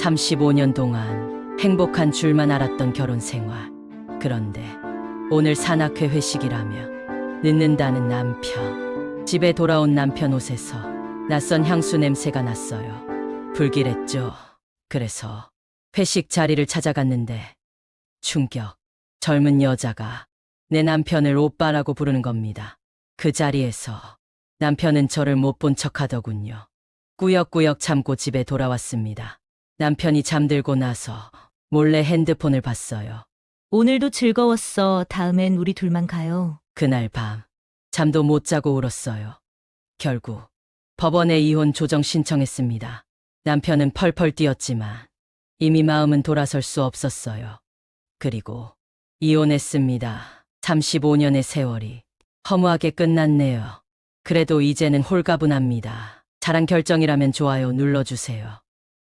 35년 동안 행복한 줄만 알았던 결혼 생활. 그런데 오늘 산악회 회식이라며 늦는다는 남편. 집에 돌아온 남편 옷에서 낯선 향수 냄새가 났어요. 불길했죠. 그래서 회식 자리를 찾아갔는데 충격. 젊은 여자가 내 남편을 오빠라고 부르는 겁니다. 그 자리에서 남편은 저를 못 본 척 하더군요. 꾸역꾸역 참고 집에 돌아왔습니다. 남편이 잠들고 나서 몰래 핸드폰을 봤어요. 오늘도 즐거웠어. 다음엔 우리 둘만 가요. 그날 밤 잠도 못 자고 울었어요. 결국 법원에 이혼 조정 신청했습니다. 남편은 펄펄 뛰었지만 이미 마음은 돌아설 수 없었어요. 그리고 이혼했습니다. 35년의 세월이 허무하게 끝났네요. 그래도 이제는 홀가분합니다. 잘한 결정이라면 좋아요 눌러주세요.